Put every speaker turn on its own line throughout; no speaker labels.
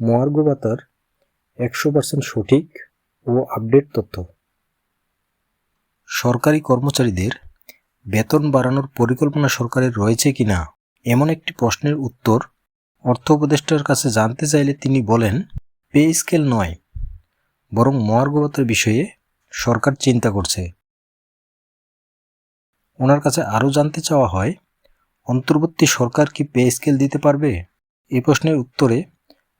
মহার্ঘ ভাতার একশো পার্সেন্ট সঠিক ও আপডেট তথ্য। সরকারি কর্মচারীদের বেতন বাড়ানোর পরিকল্পনা সরকারের রয়েছে কিনা এমন একটি প্রশ্নের উত্তর অর্থ উপদেষ্টার কাছে জানতে চাইলে তিনি বলেন, পে স্কেল নয়, বরং মহার্ঘ ভাতার বিষয়ে সরকার চিন্তা করছে। ওনার কাছে আরও জানতে চাওয়া হয়, অন্তর্বর্তী সরকার কি পে স্কেল দিতে পারবে? এ প্রশ্নের উত্তরে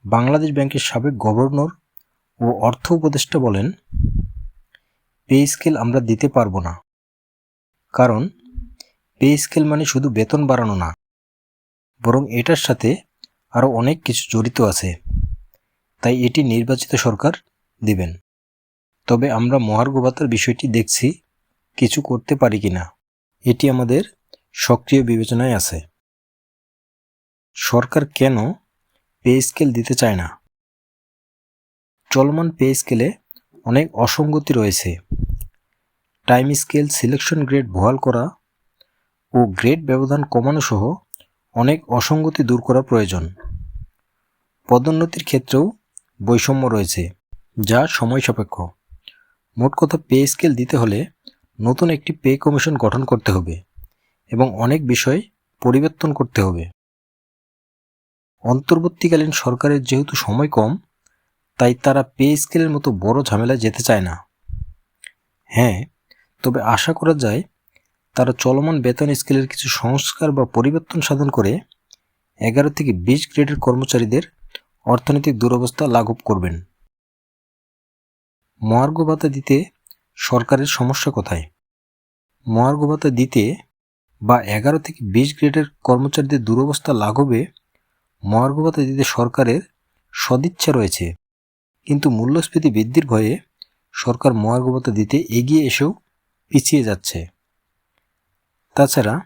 বাংলাদেশ ব্যাংকের সাবেক গভর্নর ও অর্থ উপদেষ্টা বলেন, পে স্কেল আমরা দিতে পারব না। কারণ, পে স্কেল মানে শুধু বেতন বাড়ানো না, বরং এটার সাথে আরও অনেক কিছু জড়িত আছে। তাই এটি নির্বাচিত সরকার দিবেন। তবে আমরা মহার্ঘ ভাতার বিষয়টি দেখছি, কিছু করতে পারি কিনা। এটি আমাদের সক্রিয় বিবেচনায় আছে। সরকার কেন পে স্কেল দিতে চায় না। চলমান পে স্কেলে অনেক অসঙ্গতি রয়েছে। টাইম স্কেল সিলেকশন গ্রেড বহাল করা ও গ্রেড ব্যবধান কমানো সহ অনেক অসঙ্গতি দূর করা প্রয়োজন। পদোন্নতির ক্ষেত্রেও বৈষম্য রয়েছে, যা সময় সাপেক্ষ। মোট কথা, পে স্কেল দিতে হলে নতুন একটি পে কমিশন গঠন করতে হবে এবং অনেক বিষয় পরিবর্তন করতে হবে। অন্তর্বর্তীকালীন সরকারের যেহেতু সময় কম, তাই তারা পে স্কেলের মতো বড় ঝামেলায় যেতে চায় না। হ্যাঁ তবে আশা করা যায় তারা চলমান বেতন স্কেলের কিছু সংস্কার বা পরিবর্তন সাধন করে এগারো থেকে বিশ গ্রেডের কর্মচারীদের অর্থনৈতিক দুরবস্থা লাঘব করবেন। মহার্ঘ ভাতা দিতে সরকারের সমস্যা কোথায়? মহার্ঘ ভাতা দিতে বা এগারো থেকে বিশ গ্রেডের কর্মচারীদের দুরবস্থা লাঘবে মহার্ঘ ভাতা দিতে সরকারের সদিচ্ছা রয়েছে। কিন্তু মূল্যস্ফীতি বৃদ্ধির ভয়ে সরকার মহার্ঘভাতা দিতে এগিয়ে এসেও পিছিয়ে যাচ্ছে। তাছাড়া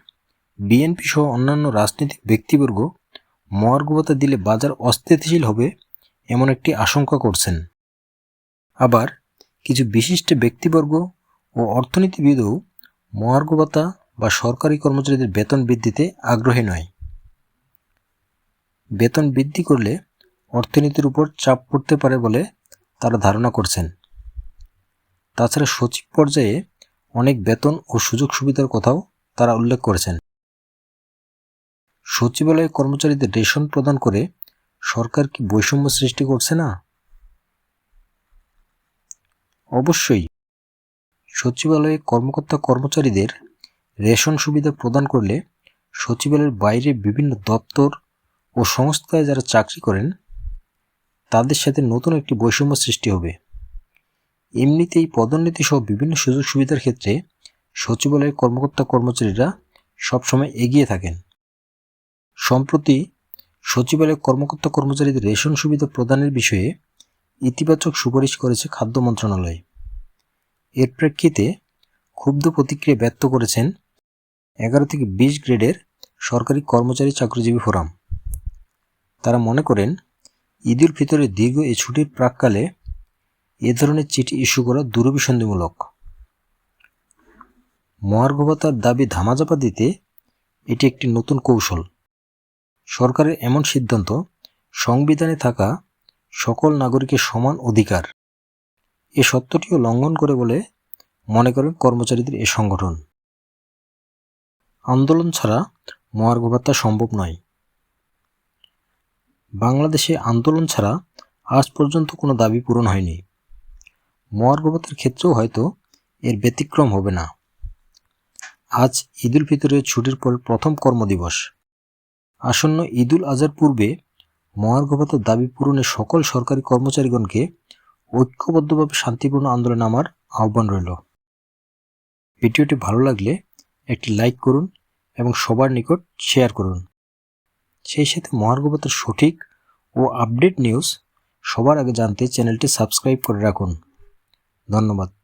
বিএনপি সহ অন্যান্য রাজনৈতিক ব্যক্তিবর্গ মহার্ঘভাতা দিলে বাজার অস্থিতিশীল হবে এমন একটি আশঙ্কা করছেন। আবার কিছু বিশিষ্ট ব্যক্তিবর্গ ও অর্থনীতিবিদও মহার্ঘ ভাতা বা সরকারি কর্মচারীদের বেতন বৃদ্ধিতে আগ্রহী নয়। বেতন বৃদ্ধি করলে অর্থনীতির উপর চাপ পড়তে পারে বলে তারা ধারণা করছেন। তাছাড়া সচিব পর্যায়ে অনেক বেতন ও সুযোগ সুবিধার কথাও তারা উল্লেখ করেছেন। সচিবালয়ে কর্মচারীদের রেশন প্রদান করে সরকার কি বৈষম্য সৃষ্টি করছে না? অবশ্যই। সচিবালয়ে কর্মকর্তা কর্মচারীদের রেশন সুবিধা প্রদান করলে সচিবালয়ের বাইরে বিভিন্ন দপ্তর ও সংস্থায় যারা চাকরি করেন, তাদের সাথে নতুন একটি বৈষম্য সৃষ্টি হবে। এমনিতেই পদোন্নতি সহ বিভিন্ন সুযোগ সুবিধার ক্ষেত্রে সচিবালয়ের কর্মকর্তা কর্মচারীরা সবসময় এগিয়ে থাকেন। সম্প্রতি সচিবালয়ের কর্মকর্তা কর্মচারীদের রেশন সুবিধা প্রদানের বিষয়ে ইতিবাচক সুপারিশ করেছে খাদ্য মন্ত্রণালয়। এর প্রেক্ষিতে ক্ষুব্ধ প্রতিক্রিয়া ব্যক্ত করেছেন এগারো থেকে বিশ গ্রেডের সরকারি কর্মচারী চাকরিজীবী ফোরাম। তারা মনে করেন ঈদুল ফিতরের দীর্ঘ এই ছুটির প্রাককালে এ ধরনের চিঠি ইস্যু করা দুরভিসন্ধিমূলক। মহার্ঘভাতার দাবি ধামাচাপা দিতে এটি একটি নতুন কৌশল। সরকারের এমন সিদ্ধান্ত, সংবিধানে থাকা সকল নাগরিকের সমান অধিকার। এ সত্যটিও লঙ্ঘন করে বলে মনে করেন কর্মচারীদের এ সংগঠন। আন্দোলন ছাড়া মহার্ঘ ভাতা সম্ভব নয়। বাংলাদেশে আন্দোলন ছাড়া আজ পর্যন্ত কোনো দাবি পূরণ হয়নি। মহার্ঘ ভাতার ক্ষেত্রেও হয়তো এর ব্যতিক্রম হবে না। আজ ঈদুল ফিতরের ছুটির পর প্রথম কর্মদিবস। আসন্ন ঈদুল আজহার পূর্বে মহার্ঘ দাবি পূরণে সকল সরকারি কর্মচারীগণকে ঐক্যবদ্ধভাবে শান্তিপূর্ণ আন্দোলনে আমার আহ্বান রইল। ভিডিওটি ভালো লাগলে একটি লাইক করুন এবং সবার নিকট শেয়ার করুন। সেই সাথে মহার্ঘভাতের সঠিক ও আপডেট নিউজ সবার আগে জানতে চ্যানেলটি সাবস্ক্রাইব করে রাখুন। ধন্যবাদ।